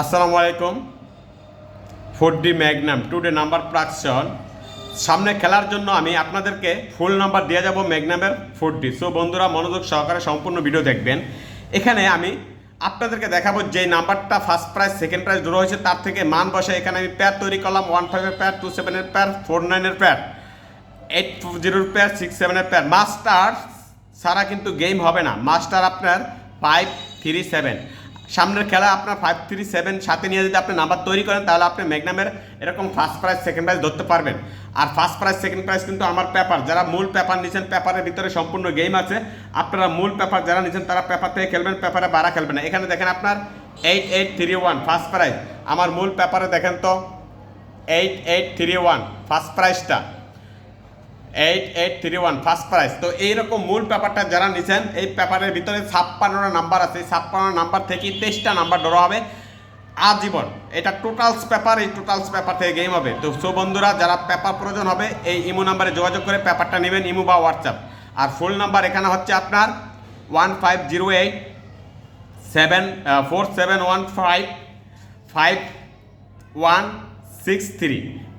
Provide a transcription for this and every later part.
আসসালামু আলাইকুম। Four D Magnum today number prediction সামনে খেলার জন্য আমি আপনাদেরকে ফুল নাম্বার দিয়ে যাব ম্যাগনামের ফোর ডি সো বন্ধুরা, মনোযোগ সহকারে সম্পূর্ণ ভিডিও দেখবেন। এখানে আমি আপনাদেরকে দেখাবো যে নাম্বারটা first prize second prize draw হয়েছে, তার থেকে মান বসে এখানে আমি প্যার তৈরি করলাম ওয়ান ফাইভের প্যার টু সেভেনের প্যার ফোর নাইনের প্যার এইট জিরোর প্যার সিক্স সেভেনের প্যার মাস্টার সারা কিন্তু গেম হবে না। মাস্টার আপনার ফাইভ থ্রি সেভেন সামনের খেলা আপনার ফাইভ থ্রি সেভেন সাথে নিয়ে যদি আপনি নাম্বার তৈরি করেন, তাহলে আপনি ম্যাগনামের এরকম ফার্স্ট প্রাইজ সেকেন্ড প্রাইজ ধরতে পারবেন। আর ফার্স্ট প্রাইজ সেকেন্ড প্রাইজ কিন্তু আমার পেপার যারা মূল পেপার নিচ্ছেন পেপারের ভিতরে সম্পূর্ণ গেম আছে। আপনারা মূল পেপার যারা নিচ্ছেন তারা পেপার থেকে খেলবেন পেপারে বাড়া খেলবেন না। এখানে দেখেন আপনার eight eight three one first prize আমার মূল পেপারে দেখেন তো eight eight three one first প্রাইজটা eight eight three one first prize তো এইরকম মূল পেপারটা যারা নিছেন, এই পেপারের ভিতরে ছাপ্পান্নটা নাম্বার আছে। ছাপ্পান্ন নাম্বার থেকে তেইশটা নাম্বার ধরা হবে। আজীবন, এটা টোটালস পেপার এই টোটালস পেপার থেকে গেম হবে। তো সো বন্ধুরা, যারা পেপার প্রয়োজন হবে, এই ইমো নাম্বারে যোগাযোগ করে পেপারটা নেবেন, ইমো বা হোয়াটসঅ্যাপ আর ফুল নাম্বার এখানে হচ্ছে আপনার one five zero eight seven four seven one five five one six three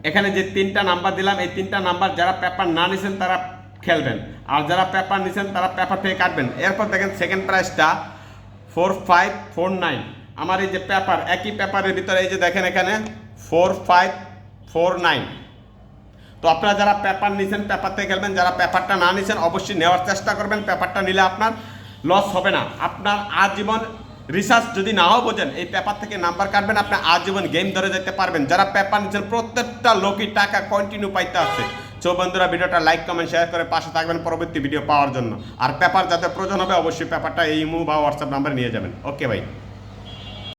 এখানে যে তিনটা নাম্বার দিলাম, এই তিনটা নাম্বার যারা পেপার না নিছেন তারা খেলবেন। আর যারা পেপার নিছেন তারা পেপার থেকে কাটবেন। এরপর দেখেন সেকেন্ড প্রাইসটা ফোর ফাইভ ফোর নাইন আমার এই যে পেপার একই পেপারের ভিতরে এই যে দেখেন এখানে ফোর ফাইভ ফোর নাইন তো আপনারা যারা পেপার নিছেন পেপার থেকে খেলবেন, যারা পেপারটা না নিছেন, অবশ্যই নেওয়ার চেষ্টা করবেন। পেপারটা নিলে আপনার লস হবে না। আপনার আজীবন রিসার্চ যদি নাও বোঝেন, এই পেপার থেকে নাম্বার কাটবেন, আপনি আজীবন গেম ধরে যেতে পারবেন। যারা পেপার নিচ্ছেন, প্রত্যেকটা লোকই টাকা কন্টিনিউ পাইতে আসছে। সো বন্ধুরা, ভিডিওটা লাইক কমেন্ট শেয়ার করে পাশে থাকবেন পরবর্তী ভিডিও পাওয়ার জন্য। আর পেপার যাতে প্রয়োজন হবে, অবশ্যই পেপারটা এই ইমো বা হোয়াটসঅ্যাপ নাম্বারে নিয়ে যাবেন। ওকে ভাই